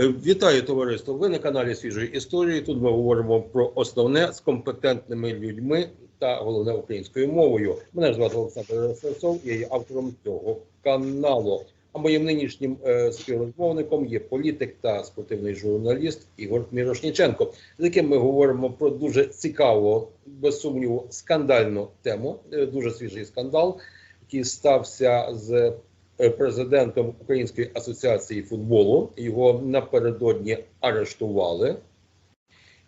Е, Вітаю товариство! Ви на каналі Свіжої історії. Тут ми говоримо про основне з компетентними людьми та головне українською мовою. Мене звати Олександр Сенцов, я є автором цього каналу. А моїм нинішнім е, співрозмовником є політик та спортивний журналіст Ігор Мірошніченко, з яким ми говоримо про дуже цікаву, без сумніву, скандальну тему. Е, дуже свіжий скандал, який стався з президентом Української асоціації футболу. Його напередодні арештували,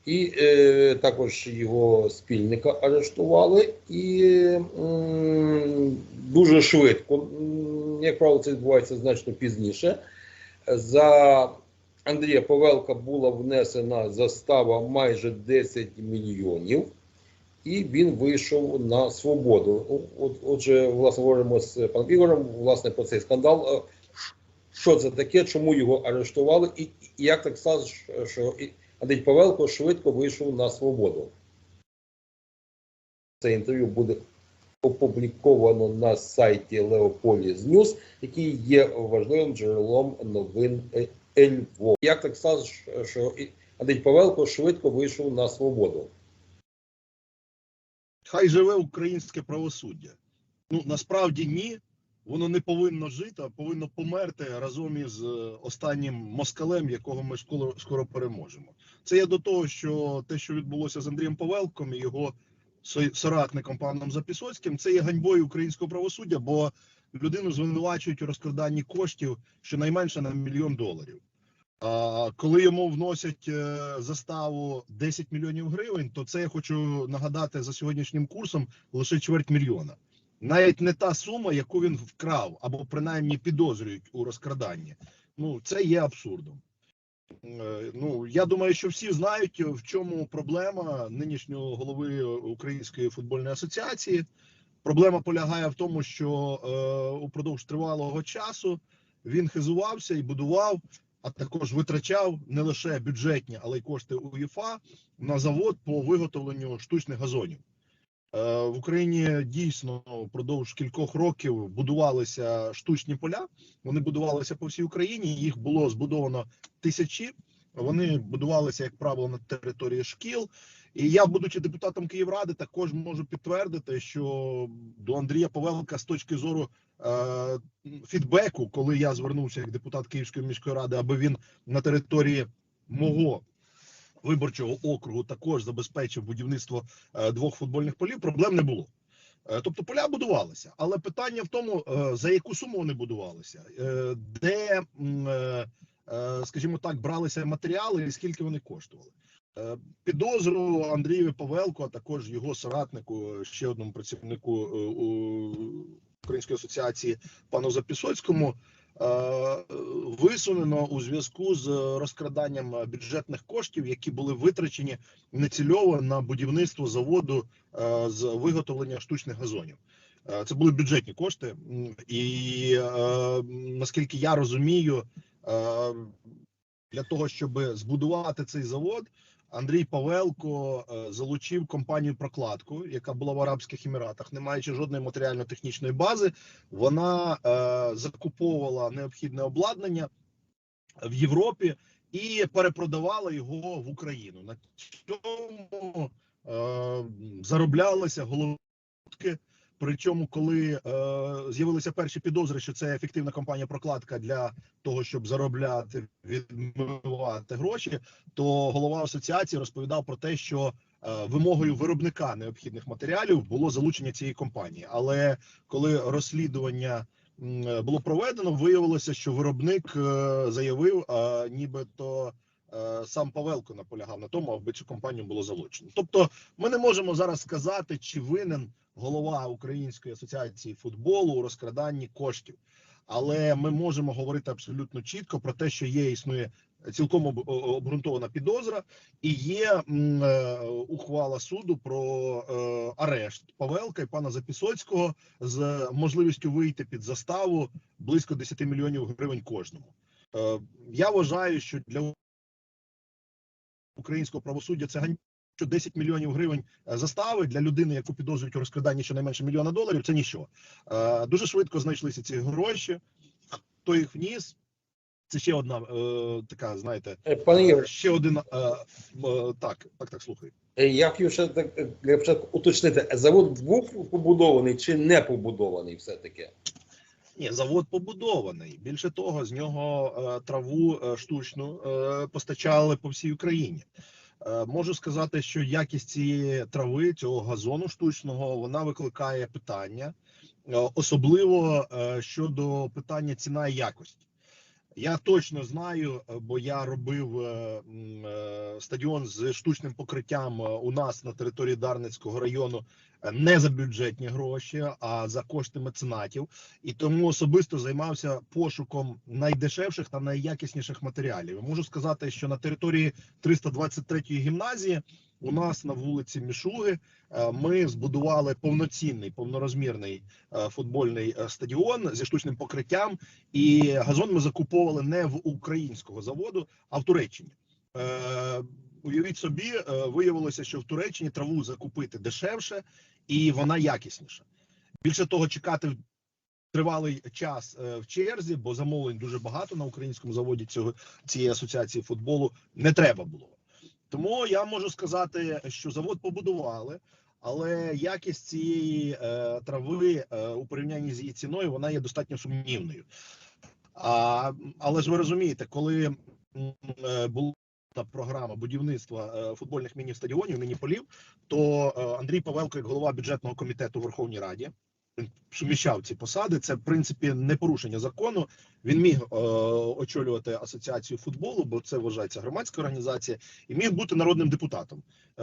і е, також його спільника арештували. І м, дуже швидко, як правило, це відбувається значно пізніше. За Андрія Павелка була внесена застава майже 10 мільйонів і він вийшов на свободу. От, отже, власне, говоримо з паном Ігорем власне про цей скандал. Е, Що це таке, чому його арештували, і, як так сталося, що Андрій Павелко швидко вийшов на свободу? Це інтерв'ю буде опубліковано на сайті Leopolis News, який є важливим джерелом новин е, Львова. Як так сталося, що Андрій Павелко швидко вийшов на свободу? Хай живе українське правосуддя. Ну насправді ні. Воно не повинно жити, а повинно померти разом із е, останнім москалем, якого ми скоро, скоро переможемо. Це є до того, що те, що відбулося з Андрієм Павелком і його соратником паном Запісоцьким, це є ганьбою українського правосуддя, бо людину звинувачують у розкраданні коштів щонайменше на мільйон доларів. А коли йому вносять е, заставу 10 мільйонів гривень, то це я хочу нагадати за сьогоднішнім курсом лише чверть мільйона. Навіть не та сума, яку він вкрав, або принаймні підозрюють у розкраданні. Ну це є абсурдом. Е, Ну я думаю, що всі знають, в чому проблема нинішнього голови Української футбольної асоціації. Проблема полягає в тому, що е, упродовж тривалого часу він хизувався і будував а також витрачав не лише бюджетні, але й кошти УЄФА на завод по виготовленню штучних газонів. Е, В Україні дійсно впродовж кількох років будувалися штучні поля. Вони будувалися по всій Україні. Їх було збудовано тисячі. Вони будувалися, як правило, на території шкіл. І я, будучи депутатом Київради, також можу підтвердити, що до Андрія Павелка з точки зору е, фідбеку, коли я звернувся як депутат Київської міської ради, аби він на території мого виборчого округу також забезпечив будівництво е, двох футбольних полів, проблем не було. Е, Тобто поля будувалися, але питання в тому, е, за яку суму вони будувалися, е, де, скажімо так, бралися матеріали і скільки вони коштували. Е, Підозру Андрію Павелку, а також його соратнику, ще одному працівнику е, Української асоціації пану Запісоцькому, е, висунено у зв'язку з розкраданням бюджетних коштів, які були витрачені нецільово на будівництво заводу з виготовлення штучних газонів. Це були бюджетні кошти, і наскільки я розумію, для того, щоб збудувати цей завод, Андрій Павелко е, залучив компанію прокладку, яка була в Арабських Еміратах, не маючи жодної матеріально-технічної бази. Вона е, закуповувала необхідне обладнання в Європі і перепродавала його в Україну. На цьому е, зароблялися головки. Причому, коли е, з'явилися перші підозри, що це ефективна компанія прокладка для того, щоб заробляти відмивати гроші, то голова асоціації розповідав про те, що е, вимогою виробника необхідних матеріалів було залучення цієї компанії. Але коли розслідування е, було проведено, виявилося, що виробник е, заявив, а нібито е, сам Павелко наполягав на тому, аби цю компанію було залучено. Тобто, ми не можемо зараз сказати, чи винен голова Української асоціації футболу у розкраданні коштів. Але ми можемо говорити абсолютно чітко про те, що є існує цілком обґрунтована підозра, і є е, ухвала суду про е, арешт Павелка і пана Запісоцького з можливістю вийти під заставу близько 10 мільйонів гривень кожному. Е, я вважаю, що для українського правосуддя це ганьба. Що 10 мільйонів гривень е, застави для людини, яку підозрюють у розкраданні щонайменше мільйона доларів, це ніщо. Е, Дуже швидко знайшлися ці гроші. Хто їх вніс? Це ще одна е, така, знаєте, Пане Ігор, ще один е, е, так, так, так, слухай. я хотів ще так для уточнити, завод був побудований чи не побудований все-таки? Ні, завод побудований. Більше того, з нього е, траву е, штучну е, постачали по всій Україні. Е, можу сказати, що якість цієї трави, цього газону штучного, вона викликає питання, е, особливо е, щодо питання ціна і якості. Я точно знаю, бо я робив стадіон з штучним покриттям у нас на території Дарницького району не за бюджетні гроші, а за кошти меценатів і тому особисто займався пошуком найдешевших та найякісніших матеріалів. Можу сказати, що на території 323-ї гімназії у нас на вулиці Мішуги е, ми збудували повноцінний повнорозмірний е, футбольний е, стадіон зі штучним покриттям, і газон ми закуповували не в українського заводу, а в Туреччині. Уявіть собі, е, виявилося, що в Туреччині траву закупити дешевше і вона якісніша. Більше того, чекати тривалий час е, в черзі, бо замовлень дуже багато на українському заводі цього цієї асоціації футболу не треба було. Тому я можу сказати, що завод побудували, але якість цієї е, трави е, у порівнянні з її ціною вона є достатньо сумнівною. А, але ж ви розумієте, коли е, була та програма будівництва е, футбольних міні-стадіонів, міні-полів, то е, Андрій Павелко, як голова бюджетного комітету Верховній Раді, суміщав ці посади. Це в принципі не порушення закону. Він міг е, очолювати асоціацію футболу, бо це вважається громадська організація, і міг бути народним депутатом. Е,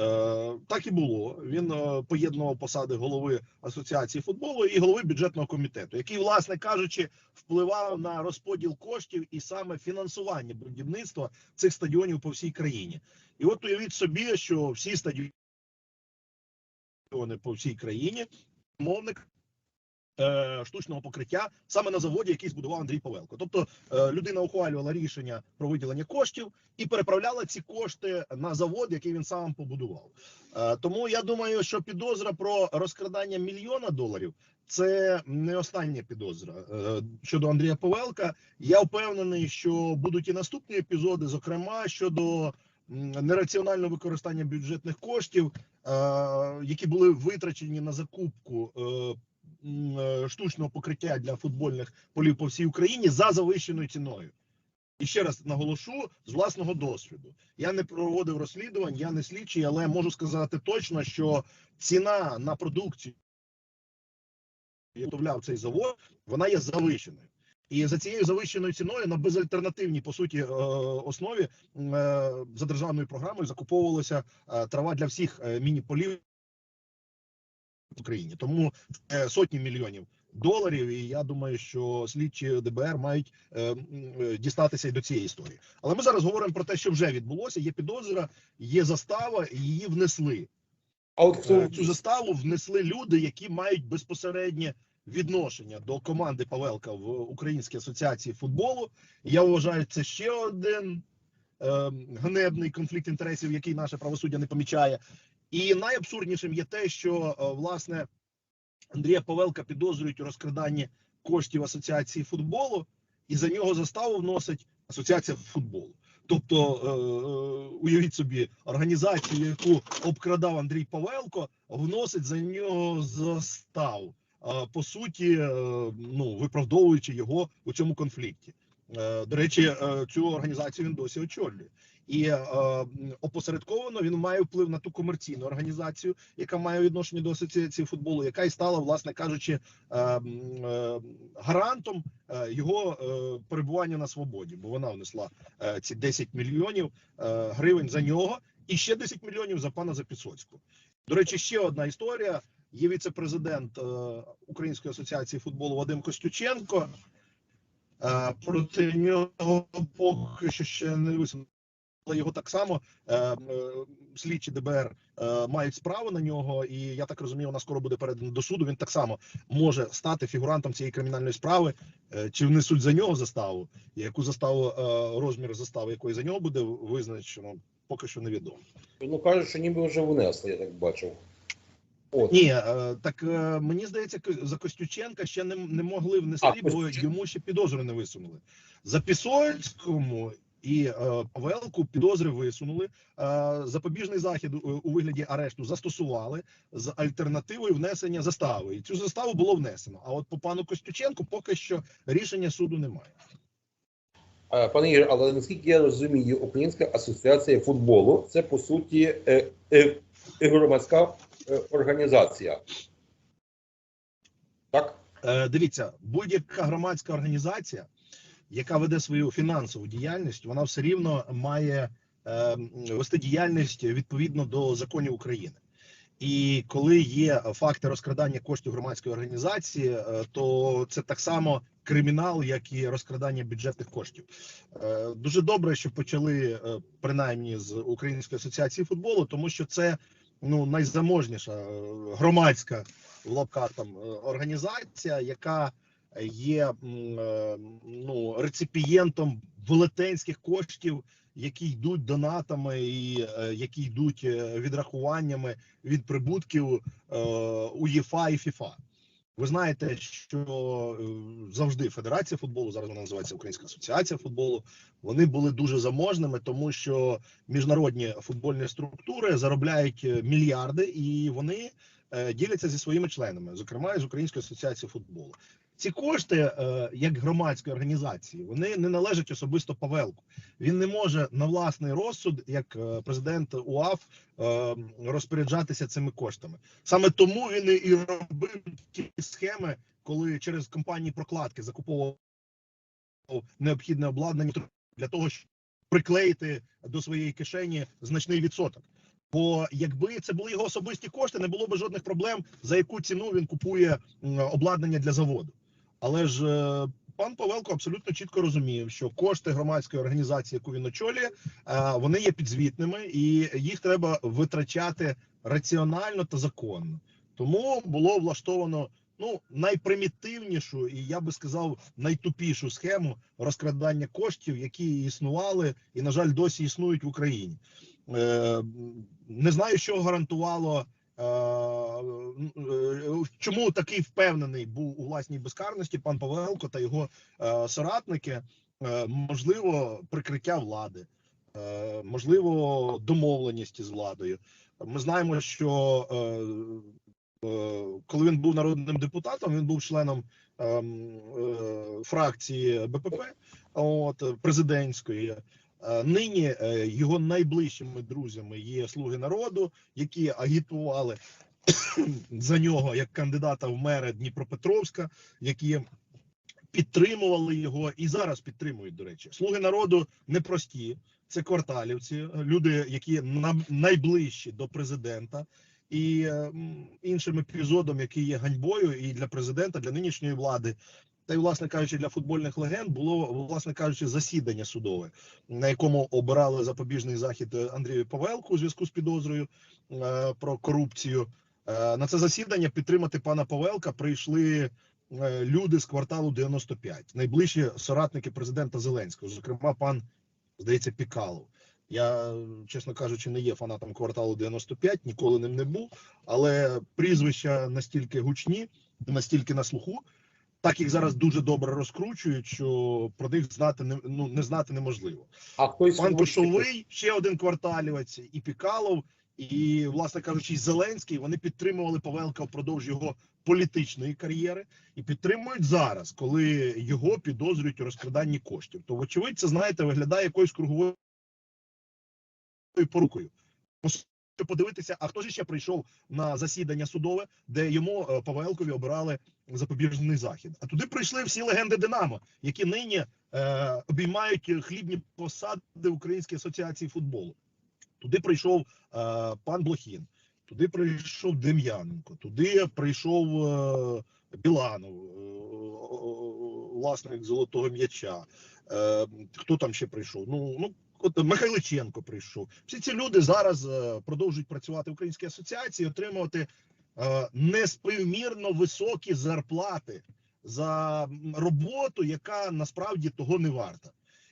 так і було. Він е, поєднував посади голови асоціації футболу і голови бюджетного комітету, який, власне кажучи, впливав на розподіл коштів і саме фінансування будівництва цих стадіонів по всій країні. І от уявіть собі, що всі стадіони по всій країні мовник штучного покриття саме на заводі, який збудував Андрій Павелко. Тобто е, людина ухвалювала рішення про виділення коштів і переправляла ці кошти на завод, який він сам побудував. Е, тому я думаю, що підозра про розкрадання мільйона доларів. Це не остання підозра Е, щодо Андрія Павелка. Я впевнений, що будуть і наступні епізоди, зокрема щодо нераціонального використання бюджетних коштів, е, які були витрачені на закупку е, е, штучного покриття для футбольних полів по всій Україні за завищеною ціною. І ще раз наголошу з власного досвіду. Я не проводив розслідувань, я не слідчий, але можу сказати точно, що ціна на продукцію, виготовляв цей завод, вона є завищеною. І за цією завищеною ціною на безальтернативній по суті е, основі е, за державною програмою закуповувалася е, трава для всіх е, міні-полів в Україні. Тому е, сотні мільйонів доларів. І я думаю, що слідчі ДБР мають е, е, дістатися і до цієї історії. Але ми зараз говоримо про те, що вже відбулося. Є підозра, є застава, і її внесли. А от хто Е, Цю заставу внесли люди, які мають безпосереднє відношення до команди Павелка в Українській асоціації футболу. Я вважаю, це ще один е, ганебний конфлікт інтересів, який наше правосуддя не помічає. І найабсурднішим є те, що е, власне Андрія Павелка підозрюють у розкраданні коштів асоціації футболу, і за нього заставу вносить асоціація футболу. Тобто, е, е, уявіть собі, організацію, яку обкрадав Андрій Павелко, вносить за нього заставу. По суті, ну виправдовуючи його у цьому конфлікті. До речі, цю організацію він досі очолює. І е, опосередковано він має вплив на ту комерційну організацію, яка має відношення до асоціації футболу, яка і стала, власне кажучи, е, е, гарантом е, його е, перебування на свободі, бо вона внесла е, ці 10 мільйонів е, гривень за нього і ще 10 мільйонів за пана Запісоцького. До речі, ще одна історія. Є віце-президент е, Української асоціації футболу Вадим Костюченко. Е, проти нього поки що ще не висунуто. Але його так само е, е, слідчі ДБР е, мають справу на нього, і я так розумію, вона скоро буде передана до суду. Він так само може стати фігурантом цієї кримінальної справи. Е, чи внесуть за нього заставу? Яку заставу е, розмір застави, якої за нього буде визначено, поки що невідомо. ну кажуть, що ніби вже внесли, я так бачив. От. Ні, е, так е, мені здається, за Костюченка ще не, не могли внести, А, бо йому ще підозри не висунули. За Пісольському і е, Павелку підозри висунули. Е, запобіжний захід у вигляді арешту застосували з альтернативою внесення застави. І цю заставу було внесено. А от по пану Костюченку поки що рішення суду немає. Пане Ігор, але наскільки я розумію, Українська асоціація футболу це по суті е, громадська організація. Так? Дивіться, будь-яка громадська організація, яка веде свою фінансову діяльність, вона все рівно має е, вести діяльність відповідно до законів України. І коли є факти розкрадання коштів громадської організації, е, то це так само кримінал, як і розкрадання бюджетних коштів. Е, Дуже добре, що почали принаймні з Української асоціації футболу, тому що це ну найзаможніша громадська в лапках там організація, яка є е, ну реципієнтом велетенських коштів, які йдуть донатами і е, які йдуть е, відрахуваннями від прибутків УЄФА і ФІФА. Ви знаєте, що завжди Федерація футболу, зараз вона називається Українська асоціація футболу. Вони були дуже заможними, тому що міжнародні футбольні структури заробляють мільярди, і вони діляться зі своїми членами, зокрема з Української асоціації футболу. Ці кошти, е, як громадської організації, вони не належать особисто Павелку. Він не може на власний розсуд, як е, президент УАФ, е, розпоряджатися цими коштами. Саме тому він і- робив ті схеми, коли через компанії прокладки закуповував необхідне обладнання для того, щоб приклеїти до своєї кишені значний відсоток. Бо якби це були його особисті кошти, не було б жодних проблем, за яку ціну він купує обладнання для заводу. Але ж е, пан Павелко абсолютно чітко розумів, що кошти громадської організації, яку він очолює, е, вони є підзвітними, і їх треба витрачати раціонально та законно. Тому було влаштовано ну найпримітивнішу і я би сказав найтупішу схему розкрадання коштів, які існували і, на жаль, досі існують в Україні. Е, не знаю, що гарантувало. Е, Чому такий впевнений був у власній безкарності пан Павелко та його е, соратники? Е, Можливо, прикриття влади, можливо, домовленість з владою. Ми знаємо, що коли він був народним депутатом, він був членом ем, фракції БПП, от президентської. Е, Нині е, його найближчими друзями є слуги народу, які агітували за нього як кандидата в мери Дніпропетровська, які підтримували його і зараз підтримують. До речі, слуги народу непрості. Це кварталівці, люди, які на- найближчі до президента. І іншим епізодом, який є ганьбою і для президента, для нинішньої влади, та й, власне кажучи, для футбольних легенд було, власне кажучи, засідання судове, на якому обирали запобіжний захід е, Андрію Павелку у зв'язку з підозрою е, про корупцію. Е, на це засідання підтримати пана Павелка прийшли е, люди з кварталу 95, найближчі соратники президента Зеленського, зокрема, пан здається, Пікалов. Я, чесно кажучи, не є фанатом кварталу 95, ніколи ним не був, але прізвища настільки гучні, настільки на слуху, так їх зараз дуже добре розкручують, що про них знати не ну не знати неможливо. А хтось Пан Кошовий, ще один кварталівець, і Пікалов, і, власне кажучи, і Зеленський вони підтримували Павелка впродовж його політичної кар'єри і підтримують зараз, коли його підозрюють у розкраданні коштів. То, вочевидь, це знаєте, виглядає якоюсь круговою порукою. Можете подивитися, а хто ж ще прийшов на засідання судове, де йому е, Павелкові обирали запобіжний захід. А туди прийшли всі легенди Динамо, які нині е, обіймають хлібні посади Української асоціації футболу. Туди прийшов е, пан Блохін, туди прийшов Дем'яненко, туди прийшов е, Біланов, е, власник золотого м'яча. Е, хто там ще прийшов? Ну, ну от Михайличенко прийшов. Всі ці люди зараз е, продовжують працювати в Українській асоціації, отримувати е, неспівмірно високі зарплати за роботу, яка насправді того не варта.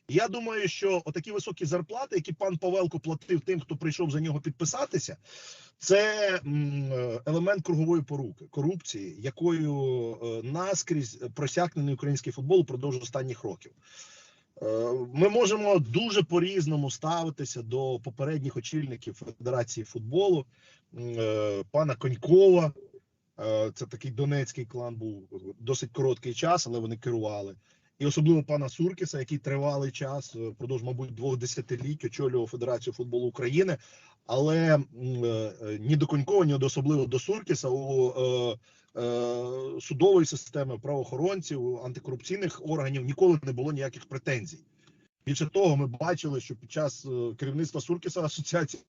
Я думаю, що отакі високі зарплати, які пан Павелко платив тим, хто прийшов за нього підписатися, це елемент кругової поруки, корупції, якою е, наскрізь просякнений український футбол упродовж останніх років. Е, Ми можемо дуже по-різному ставитися до попередніх очільників Федерації футболу, е, пана Конькова. Е, Це такий донецький клан був досить короткий час, але вони керували. І особливо пана Суркіса, який тривалий час, впродовж, мабуть, двох десятиліть очолював Федерацію футболу України. Але ні до Конькова, ні до особливо до Суркіса у судової системи правоохоронців, антикорупційних органів ніколи не було ніяких претензій. Більше того, ми бачили, що під час е, керівництва Суркіса асоціації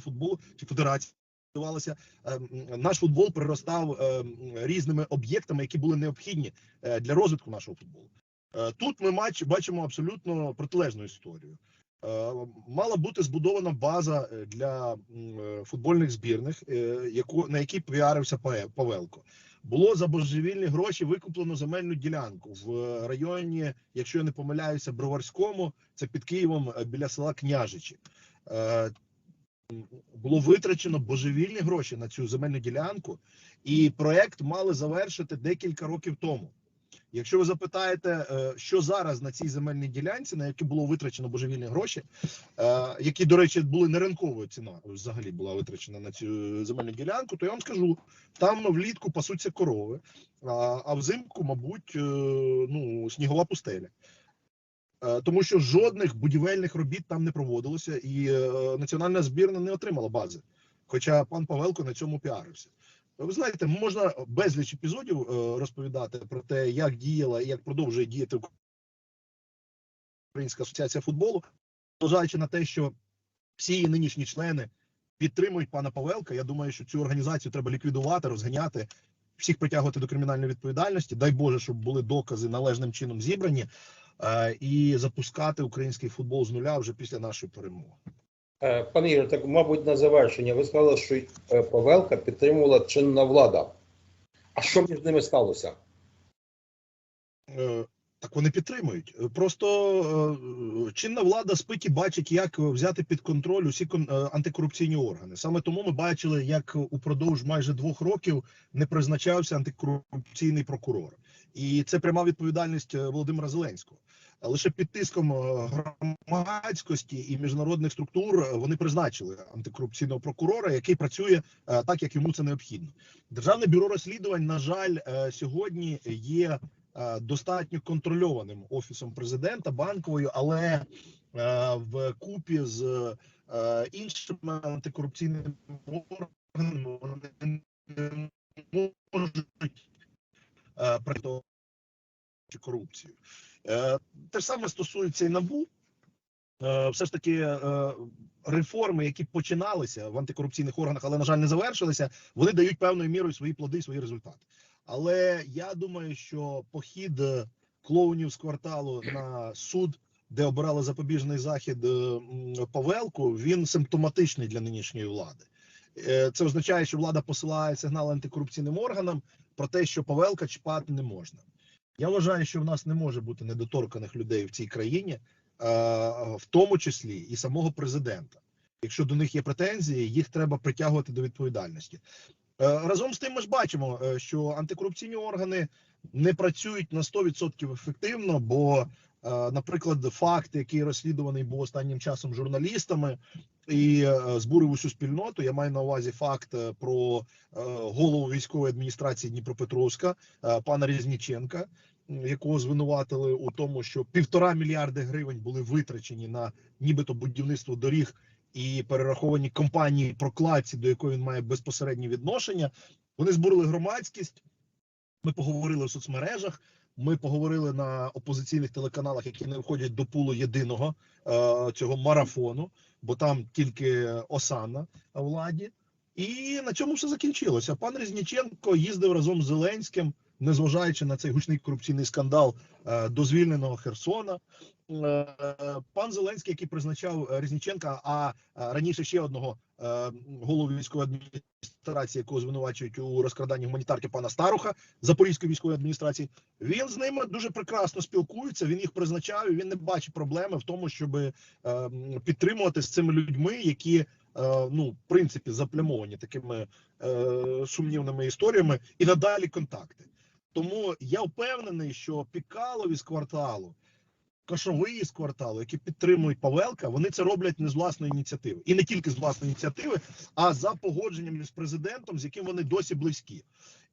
футболу чи федерації відбувалося, е, наш футбол приростав е, різними об'єктами, які були необхідні е, для розвитку нашого футболу. Е, Тут ми бачимо абсолютно протилежну історію. Е, Мала бути збудована база е, для е, футбольних збірних, яку на якій піарився Павелко. Було за божевільні гроші викуплено земельну ділянку в районі, якщо я не помиляюся, Броварському, це під Києвом біля села Княжичі. Було витрачено божевільні гроші на цю земельну ділянку, і проект мали завершити декілька років тому. Якщо ви запитаєте, е, що зараз на цій земельній ділянці, на які було витрачено божевільні гроші, е, які, до речі, були не ринковою ціна взагалі була витрачена на цю земельну ділянку, то я вам скажу, там влітку пасуться корови, а, взимку, мабуть, е, ну, снігова пустеля. Тому що жодних будівельних робіт там не проводилося, і національна збірна не отримала бази. Хоча пан Павелко на цьому піарився. Ви знаєте, можна безліч епізодів е, розповідати про те, як діяла і як продовжує діяти Українська асоціація футболу, зважаючи на те, що всі нинішні члени підтримують пана Павелка. Я думаю, що цю організацію треба ліквідувати, розганяти, всіх притягувати до кримінальної відповідальності. Дай Боже, щоб були докази належним чином зібрані, е, і запускати український футбол з нуля вже після нашої перемоги. Е, Пане Ігор, так мабуть, на завершення. Ви сказали, що е, Павелка підтримувала чинна влада. А що між ними сталося? Е, Так вони підтримують. Просто чинна влада спить і бачить, як взяти під контроль усі антикорупційні органи. Саме тому ми бачили, як упродовж майже двох років не призначався антикорупційний прокурор, і це пряма відповідальність Володимира Зеленського. Лише під тиском е, громадськості і міжнародних структур е, вони призначили антикорупційного прокурора, який працює е, так, як йому це необхідно. Державне бюро розслідувань, на жаль, сьогодні є достатньо контрольованим офісом президента банковою, але в купі з іншими антикорупційними органами вони не можуть е, корупцію. Е, Те ж саме стосується і НАБУ. Е, Все ж таки е, реформи, які починалися в антикорупційних органах, але на жаль не завершилися, вони дають певною мірою свої плоди, свої результати. Але я думаю, що похід клоунів з кварталу на суд, де обирали запобіжний захід Павелку, він симптоматичний для нинішньої влади. Це означає, що влада посилає сигнал антикорупційним органам про те, що Павелка чіпати не можна. Я вважаю, що в нас не може бути недоторканих людей в цій країні, е, в тому числі і самого президента. Якщо до них є претензії, їх треба притягувати до відповідальності. Е, Разом з тим, ми ж бачимо, е, що антикорупційні органи не працюють на 100% ефективно, бо, наприклад, факт, який розслідуваний був останнім часом журналістами і е, збурив усю спільноту. Я маю на увазі факт е, про е, голову військової адміністрації Дніпропетровська, пана Різніченка, якого звинуватили у тому, що півтора мільярди гривень були витрачені на нібито будівництво доріг і перераховані компанії прокладці, до якої він має безпосереднє відношення. Вони збурили громадськість. Ми поговорили в соцмережах. Ми поговорили на опозиційних телеканалах, які не входять до пулу єдиного е, цього марафону, бо там тільки Осана владі. І на цьому все закінчилося. Пан Різніченко їздив разом з Зеленським незважаючи на цей гучний корупційний скандал е, до звільненого Херсона. Е, Пан Зеленський, який призначав е, Різніченка, а раніше ще одного голову військової адміністрації, якого звинувачують у розкраданні гуманітарки пана Старуха Запорізької військової адміністрації, він з ними дуже прекрасно спілкується. Він їх призначав. і Він не бачить проблеми в тому, щоб підтримувати з цими людьми, які ну в принципі заплямовані такими сумнівними історіями, і надалі контакти. Тому я впевнений, що Пікалові з кварталу, Кошовий з кварталу, які підтримують Павелка, вони це роблять не з власної ініціативи, і не тільки з власної ініціативи, а за погодженням з президентом, з яким вони досі близькі.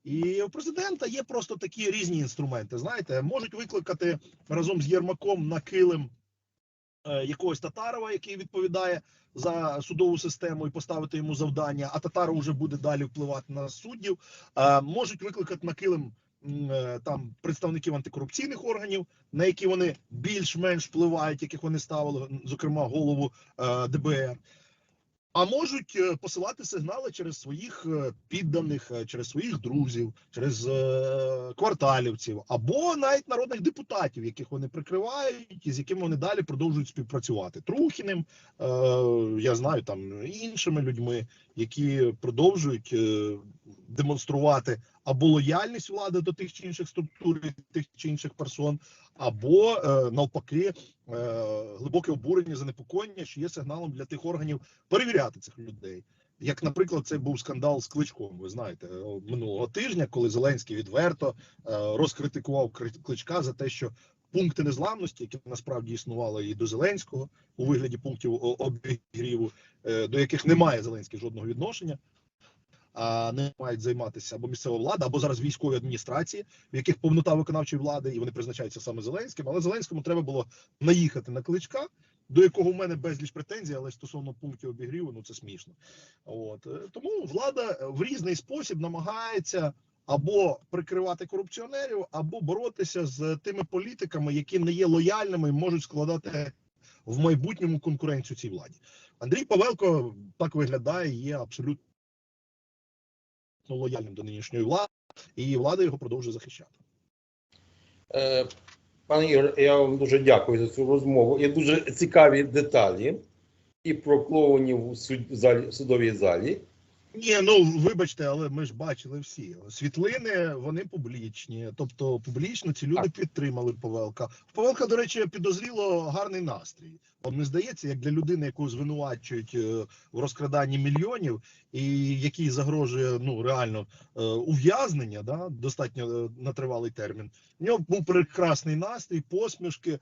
І у президента є просто такі різні інструменти. Знаєте, можуть викликати разом з Єрмаком на килим е, якогось Татарова, який відповідає за судову систему, і поставити йому завдання. А Татаров вже буде далі впливати на суддів. Е, можуть викликати на килим там представників антикорупційних органів, на які вони більш-менш впливають, яких вони ставили, зокрема голову е, ДБР. А можуть е, посилати сигнали через своїх е, підданих, е, через своїх друзів, через е, кварталівців, або навіть народних депутатів, яких вони прикривають, і з якими вони далі продовжують співпрацювати. Трухіним, е, я знаю там іншими людьми, які продовжують е, демонструвати або лояльність влади до тих чи інших структур, тих чи інших персон, або е, навпаки е, глибоке обурення, занепокоєння, що є сигналом для тих органів перевіряти цих людей. Як, наприклад, це був скандал з кличком. Ви знаєте, минулого тижня, коли Зеленський відверто е, розкритикував кличка за те, що пункти незламності, які насправді існували і до Зеленського у вигляді пунктів обігріву, до яких не має Зеленський жодного відношення. Не мають займатися або місцева влада, або зараз військові адміністрації, в яких повнота виконавчої влади, і вони призначаються саме Зеленським. Але Зеленському треба було наїхати на кличка, до якого в мене безліч претензій, але стосовно пунктів обігріву, ну це смішно. От е, тому влада в різний спосіб намагається або прикривати корупціонерів, або боротися з тими політиками, які не є лояльними і можуть складати в майбутньому конкуренцію цій владі. Андрій Павелко так виглядає, є абсолютно лояльним до нинішньої влади, і влада його продовжує захищати. Е, Пане Ігор, я вам дуже дякую за цю розмову. Є дуже цікаві деталі і про клоунів у судовій залі. Ні, ну вибачте, але ми ж бачили всі світлини. Вони публічні. Тобто, публічно ці люди підтримали Павелка. В Павелка, до речі, підозріло гарний настрій. От не здається, як для людини, яку звинувачують е, в розкраданні мільйонів, і який загрожує ну реально е, ув'язнення, да достатньо е, на тривалий термін. У нього був прекрасний настрій, посмішки.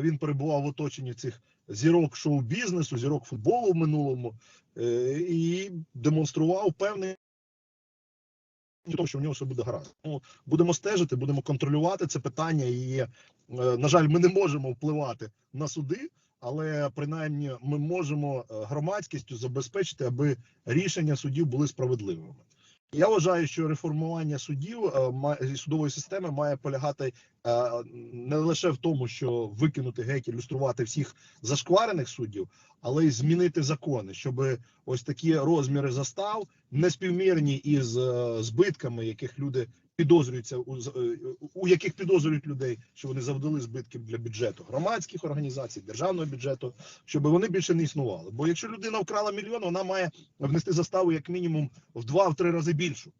Він перебував в оточенні цих зірок шоу-бізнесу, зірок футболу в минулому е, і демонстрував певний тому, що в нього все буде гаразд. Ну, будемо стежити, будемо контролювати це питання. І е, на жаль, ми не можемо впливати на суди, але принаймні ми можемо е, громадськістю забезпечити, аби рішення судів були справедливими. Я вважаю, що реформування судів судової системи має полягати не лише в тому, що викинути геть, ілюструвати всіх зашкварених суддів, але й змінити закони, щоб ось такі розміри застав неспівмірні із е, збитками, яких люди підозрюються е, у яких підозрюють людей, що вони завдали збитків для бюджету громадських організацій, державного бюджету, щоб вони більше не існували. Бо якщо людина вкрала мільйон, вона має внести заставу як мінімум в два-три рази більшу.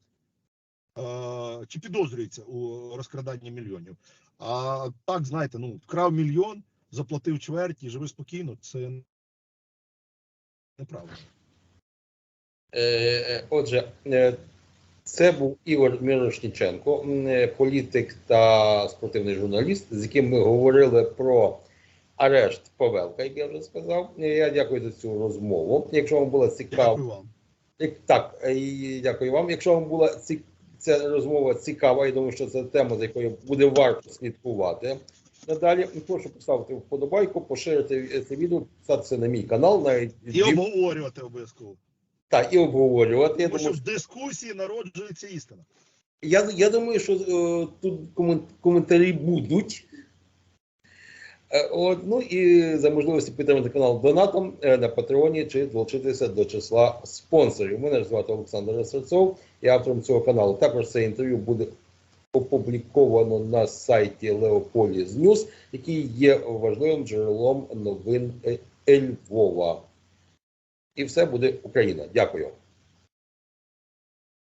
Чи підозрюється у розкраданні мільйонів? А так, знаєте, ну вкрав мільйон, заплатив чверть і живи спокійно. Це неправда. Е, е, Отже, е, це був Ігор Мірошніченко, політик та спортивний журналіст, з яким ми говорили про арешт Павелка, як я вже сказав. Я дякую за цю розмову. Якщо вам було цікаво, Дякую вам. Так, дякую вам. Якщо вам була ці, ця розмова цікава, я думаю, що це тема, за якою буде варто слідкувати. Надалі прошу поставити вподобайку, поширити це відео, підписатися на мій канал, навіть І обговорювати обов'язково. так, і обговорювати. Я Тому що в дискусії народжується істина. я, я думаю, що е, тут коментарі будуть. Е, От, ну і за можливості підтримати канал донатом е, на Патреоні чи долучитися до числа спонсорів. Мене звати Олександр Серцов, я автором цього каналу. Також це інтерв'ю буде опубліковано на сайті Leopolis News, який є важливим джерелом новин е, Львова. І все буде Україна. Дякую.